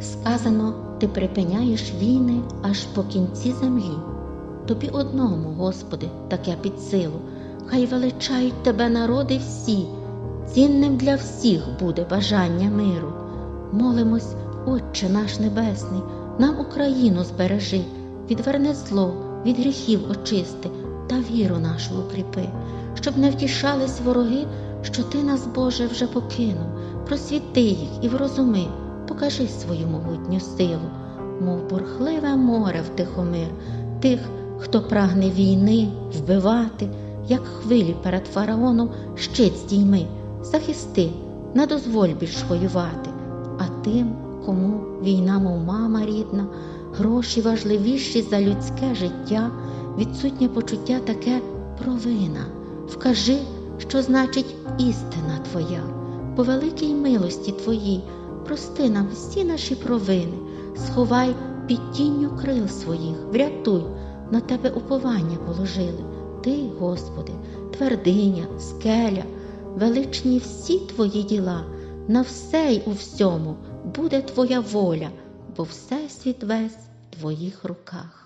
Сказано, ти припиняєш війни аж по кінці землі. Тобі одному, Господи, таке під силу. Хай величають тебе народи всі, цінним для всіх буде бажання миру. Молимось, Отче наш Небесний, нам Україну збережи, відверни зло, від гріхів очисти та віру нашу укріпи, щоб не втішались вороги, що ти нас, Боже, вже покинув. Просвіти їх і врозуми, покажи свою могутню силу, мов бурхливе море втихомир, тих, хто прагне війни, вбивати, як хвилі перед фараоном щит здійми, захисти, не дозволь більш воювати, а тим, кому війна, мов мама рідна, гроші важливіші за людське життя, відсутнє почуття таке провина. Вкажи, що значить істина Твоя, по великій милості Твоїй, прости нам всі наші провини, сховай під тінню крил своїх, врятуй, на тебе уповання положили. Ти, Господи, твердиня, скеля, величні всі Твої діла, на все й у всьому буде Твоя воля, бо всесвіт весь в Твоїх руках.